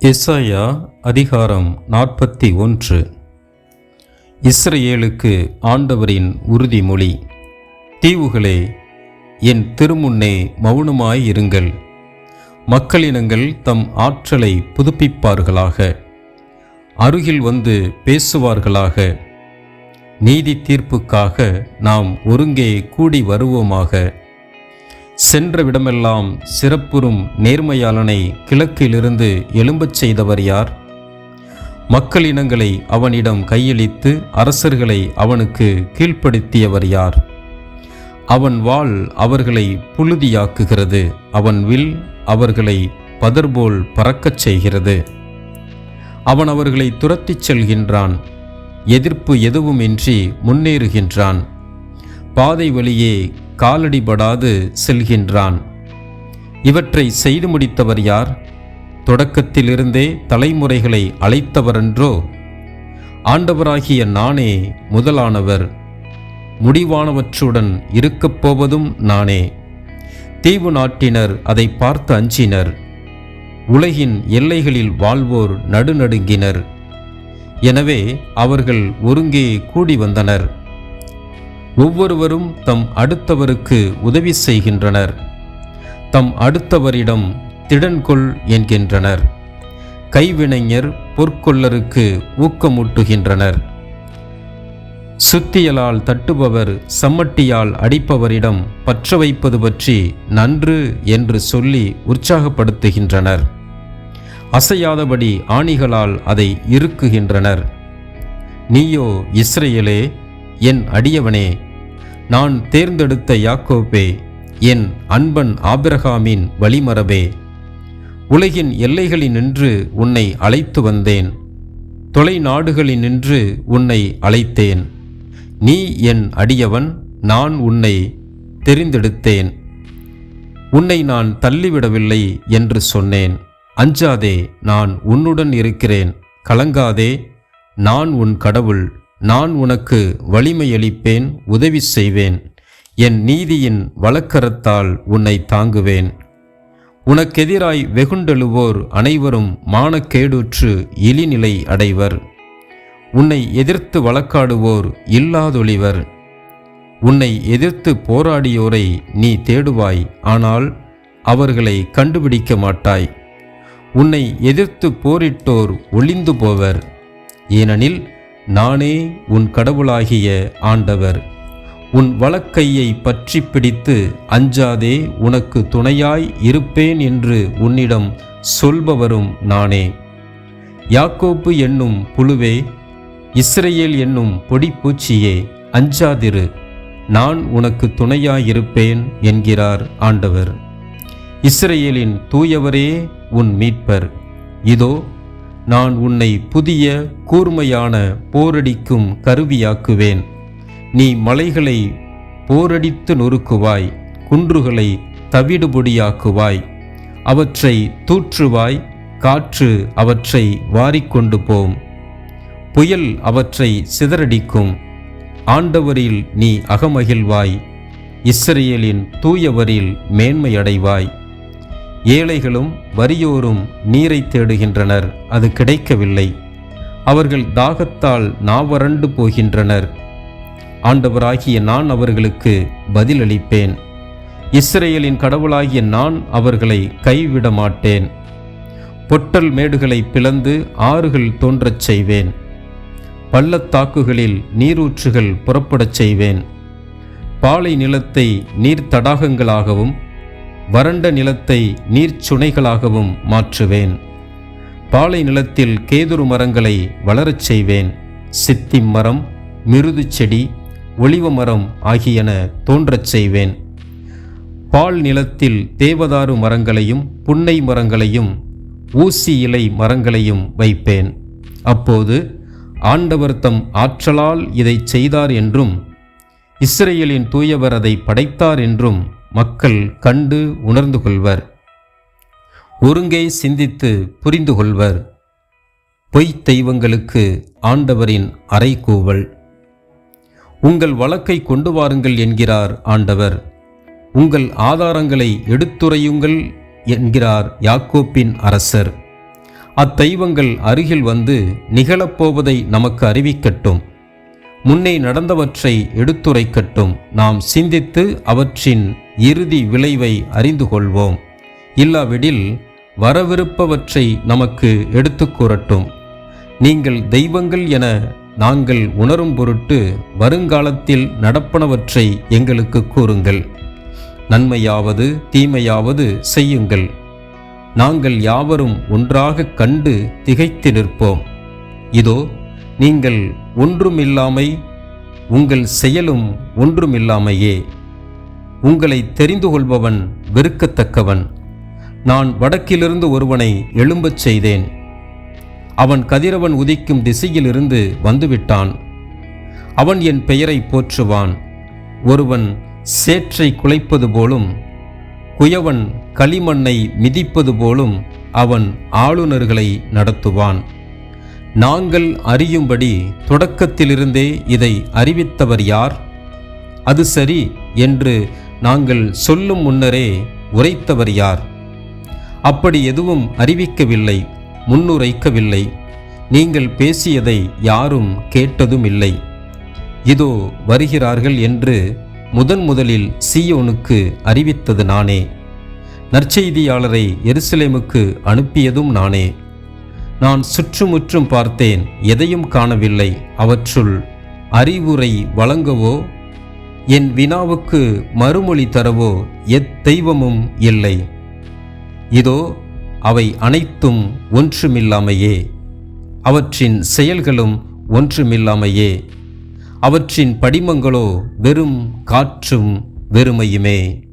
எசாயா அதிகாரம் நாற்பத்தி ஒன்று. இஸ்ரேலுக்கு ஆண்டவரின் உறுதிமொழி தீவுகளே என் திருமுன்னே மௌனமாய் இருங்கள் மக்களினங்கள் தம் ஆற்றலை புதுப்பிப்பார்களாக. அருகில் வந்து பேசுவார்களாக. நீதி தீர்ப்புக்காக நாம் ஒருங்கே கூடி வருவோமாக. சென்ற விடமெல்லாம் சிறப்புறும் நேர்மையாளனை கிழக்கிலிருந்து எழும்பச் செய்தவர் யார்? மக்களினங்களை அவனிடம் கையளித்து அரசர்களை அவனுக்கு கீழ்ப்படுத்தியவர் யார்? அவன் வாள் அவர்களை புழுதியாக்குகிறது அவன் வில் அவர்களை பதர்போல் பறக்கச் செய்கிறது. அவன் அவர்களை துரத்திச் செல்கின்றான் எதிர்ப்பு எதுவுமின்றி முன்னேறுகின்றான். பாதை வழியே காலடிபடாது செல்கின்றான். இவற்றை செய்து முடித்தவர் யார்? தொடக்கத்திலிருந்தே தலைமுறைகளை அழைத்தவரென்றோ? ஆண்டவராகிய நானே முதலானவர். முடிவானவற்றுடன் இருக்கப் போவதும் நானே. தீவு நாட்டினர் அதை பார்த்து அஞ்சினர். உலகின் எல்லைகளில் வாழ்வோர் நடுநடுங்கினர். எனவே அவர்கள் ஒருங்கே கூடி வந்தனர். ஒவ்வொருவரும் தம் அடுத்தவருக்கு உதவி செய்கின்றனர். தம் அடுத்தவரிடம் திடன்கொள் என்கின்றனர். கைவினைஞர் பொற்கொள்ளருக்கு ஊக்கமூட்டுகின்றனர். சுத்தியலால் தட்டுபவர் சம்மட்டியால் அடிப்பவரிடம் பற்ற வைப்பது பற்றி நன்று என்று சொல்லி உற்சாகப்படுத்துகின்றனர். அசையாதபடி ஆணிகளால் அதை இறுக்குகின்றனர். நீயோ இஸ்ரேலே என் அடியவனே நான் தேர்ந்தெடுத்த யாக்கோபே என் அன்பன் ஆபிரகாமின் வழிமரபே உலகின் எல்லைகளினின்று உன்னை அழைத்து வந்தேன். தொலை நாடுகளினின்று உன்னை அழைத்தேன். நீ என் அடியவன் நான் உன்னை தெரிந்தெடுத்தேன். உன்னை நான் தள்ளிவிடவில்லை என்று சொன்னேன். அஞ்சாதே நான் உன்னுடன் இருக்கிறேன். கலங்காதே நான் உன் கடவுள். நான் உனக்கு வலிமையளிப்பேன் உதவி செய்வேன். என் நீதியின் வழக்கரத்தால் உன்னை தாங்குவேன். உனக்கெதிராய் வெகுண்டெழுவோர் அனைவரும் மானக்கேடுற்று இழிநிலை அடைவர். உன்னை எதிர்த்து வழக்காடுவோர் இல்லாதொழிவர். உன்னை எதிர்த்து போராடியோரை நீ தேடுவாய் ஆனால் அவர்களை கண்டுபிடிக்க மாட்டாய். உன்னை எதிர்த்து போரிட்டோர் ஒளிந்து போவர். ஏனெனில் நானே உன் கடவுளாகிய ஆண்டவர். உன் வழக்கையை பற்றி பிடித்து அஞ்சாதே உனக்கு துணையாய் இருப்பேன் என்று உன்னிடம் சொல்பவரும் நானே. யாக்கோப்பு என்னும் புழுவே இஸ்ரேல் என்னும் பொடிப்பூச்சியே அஞ்சாதிரு நான் உனக்கு துணையாயிருப்பேன் என்கிறார் ஆண்டவர். இஸ்ரேலின் தூயவரே உன் மீட்பர். இதோ நான் உன்னை புதிய கூர்மையான போரடிக்கும் கருவியாக்குவேன். நீ மலைகளை போரடித்து நொறுக்குவாய் குன்றுகளை தவிடுபொடியாக்குவாய். அவற்றை தூற்றுவாய் காற்று அவற்றை வாரிக்கொண்டு போம். புயல் அவற்றை சிதறடிக்கும் ஆண்டவரில் நீ அகமகிழ்வாய். இஸ்ரேலின் தூயவரில் மேன்மையடைவாய். ஏழைகளும் வறியோரும் நீரை தேடுகின்றனர் அது கிடைக்கவில்லை. அவர்கள் தாகத்தால் நாவறண்டு போகின்றனர். ஆண்டவராகிய நான் அவர்களுக்கு பதிலளிப்பேன். இஸ்ரேலின் கடவுளாகிய நான் அவர்களை கைவிட மாட்டேன் பொட்டல் மேடுகளை பிளந்து ஆறுகள் தோன்றச் செய்வேன். பள்ளத்தாக்குகளில் நீரூற்றுகள் புறப்படச் செய்வேன். பாலை நிலத்தை நீர் தடாகங்களாகவும் வறண்ட நிலத்தை நீர்ச்சுனைகளாகவும் மாற்றுவேன். பாலை நிலத்தில் கேதுரு மரங்களை வளரச் செய்வேன். சித்தி மரம் மிருது செடி ஒளிவ மரம் ஆகியன தோன்றச் செய்வேன். பால் நிலத்தில் தேவதாரு மரங்களையும் புன்னை மரங்களையும் ஊசி இலை மரங்களையும் வைப்பேன். அப்போது ஆண்டவர் தம் ஆற்றலால் இதை செய்தார் என்றும் இஸ்ரேலின் தூயவர் அதை படைத்தார் என்றும் மக்கள் கண்டு உணர்ந்து கொள்வர். ஒருங்கே சிந்தித்து புரிந்து கொள்வர். பொய் தெய்வங்களுக்கு ஆண்டவரின் அறைகூவல். உங்கள் வழக்கை கொண்டு வாருங்கள் என்கிறார் ஆண்டவர். உங்கள் ஆதாரங்களை எடுத்துரையுங்கள் என்கிறார் யாக்கோப்பின் அரசர். அத்தெய்வங்கள் அருகில் வந்து நிகழப்போவதை நமக்கு அறிவிக்கட்டும். முன்னே நடந்தவற்றை எடுத்துரைக்கட்டும். நாம் சிந்தித்து அவற்றின் இறுதி விளைவை அறிந்து கொள்வோம். இல்லாவிடில் வரவிருப்பவற்றை நமக்கு எடுத்து கூறட்டும். நீங்கள் தெய்வங்கள் என நாங்கள் உணரும் பொருட்டு வருங்காலத்தில் நடப்பனவற்றை எங்களுக்கு கூறுங்கள். நன்மையாவது தீமையாவது செய்யுங்கள். நாங்கள் யாவரும் ஒன்றாகக் கண்டு திகைத்து நிற்போம். இதோ நீங்கள் ஒன்றுமில்லாமை உங்கள் செயலும் ஒன்றுமில்லாமையே. உங்களை தெரிந்து கொள்பவன் வெறுக்கத்தக்கவன். நான் வடக்கிலிருந்து ஒருவனை எழும்பச் செய்தேன். அவன் கதிரவன் உதிக்கும் திசையிலிருந்து வந்துவிட்டான். அவன் என் பெயரை போற்றுவான். ஒருவன் சேற்றை குலைப்பது போலும் குயவன் களிமண்ணை மிதிப்பது போலும் அவன் ஆளுநர்களை நடத்துவான். நாங்கள் அறியும்படி தொடக்கத்திலிருந்தே இதை அறிவித்தவர் யார்? அது சரி என்று நாங்கள் சொல்லும் முன்னரே உரைத்தவர் யார்? அப்படி எதுவும் அறிவிக்கவில்லை முன்னுரைக்கவில்லை. நீங்கள் பேசியதை யாரும் கேட்டதும் இல்லை இதோ வருகிறார்கள் என்று முதன் முதலில் சீயோனுக்கு அறிவித்தது நானே. நற்செய்தியாளரை எருசலேமுக்கு அனுப்பியதும் நானே. நான் சுற்றுமுற்றும் பார்த்தேன் எதையும் காணவில்லை. அவற்றுள் அறிவுரை வழங்கவோ என் வினாவுக்கு மறுமொழி தரவோ எத்தெய்வமும் இல்லை. இதோ அவை அனைத்தும் ஒன்றுமில்லாமையே. அவற்றின் செயல்களும் ஒன்றுமில்லாமையே. அவற்றின் படிமங்களோ வெறும் காற்றும் வெறுமையுமே.